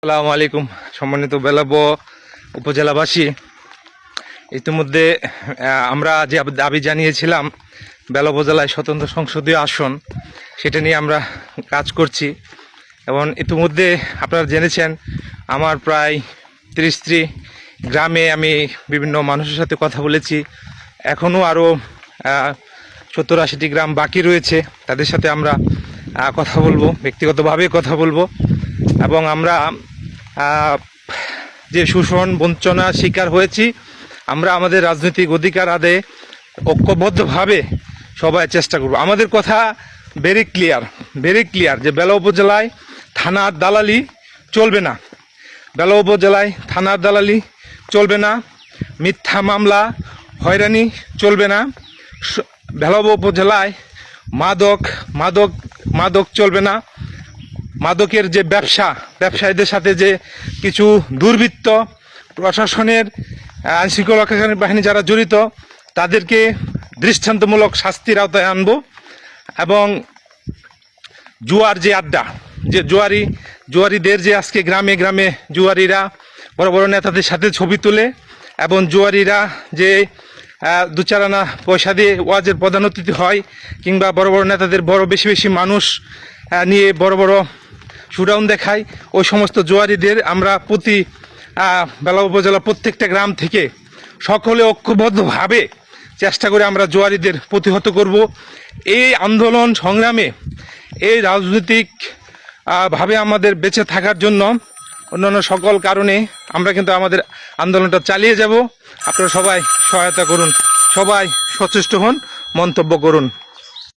আসসালামু আলাইকুম, সম্মানিত বেলাব উপজেলাবাসী। ইতিমধ্যে আমরা যে দাবি জানিয়েছিলাম, বেলাব জেলায় স্বতন্ত্র সংসদীয় আসন, সেটা নিয়ে আমরা কাজ করছি। এবং ইতিমধ্যে আপনারা জেনেছেন, আমার প্রায় তিরিশটি গ্রামে আমি বিভিন্ন মানুষের সাথে কথা বলেছি। এখনও আরও সত্তর আশিটি গ্রাম বাকি রয়েছে, তাদের সাথে আমরা কথা বলব, ব্যক্তিগতভাবে কথা বলব। এবং আমরা যে শোষণ বঞ্চনার শিকার হয়েছি, আমরা আমাদের রাজনৈতিক অধিকার আদে ঐক্যবদ্ধভাবে সবাই চেষ্টা করব। আমাদের কথা ভেরি ক্লিয়ার ভেরি ক্লিয়ার যে বেলা উপজেলায় থানার দালালি চলবে না। বেলা উপজেলায় থানার দালালি চলবে না। মিথ্যা মামলা, হয়রানি চলবে না। বেলাব উপজেলায় মাদক মাদক মাদক চলবে না। মাদকের যে ব্যবসা, ব্যবসায়ীদের সাথে যে কিছু দুর্বৃত্ত প্রশাসনের আইন শৃঙ্খলা বাহিনী যারা জড়িত, তাদেরকে দৃষ্টান্তমূলক শাস্তির আওতায় আনব এবং জুয়ার যে আড্ডা, যে জুয়ারি, জুয়ারিদের যে আজকে গ্রামে গ্রামে জুয়ারিরা বড় বড় নেতাদের সাথে ছবি তুলে এবং জুয়ারিরা যে দু চার আনা পয়সা দিয়ে ওয়াজের প্রধান অতিথি হয় কিংবা বড় বড় নেতাদের বড় বেশি বেশি মানুষ নিয়ে বড় বড় শুডাউন দেখায় ওই সমস্ত জোয়ারিদের আমরা প্রতি বেলা উপজেলা প্রত্যেকটা গ্রাম থেকে সকলে ঐক্যবদ্ধভাবে চেষ্টা করে আমরা জোয়ারিদের প্রতিহত করব। এই আন্দোলন সংগ্রামে এই রাজনৈতিক ভাবে আমাদের বেঁচে থাকার জন্য অন্যান্য সকল কারণে আমরা কিন্তু আমাদের আন্দোলনটা চালিয়ে যাব। আপনারা সবাই সহায়তা করুন, সবাই সচেষ্ট হন, মন্তব্য করুন।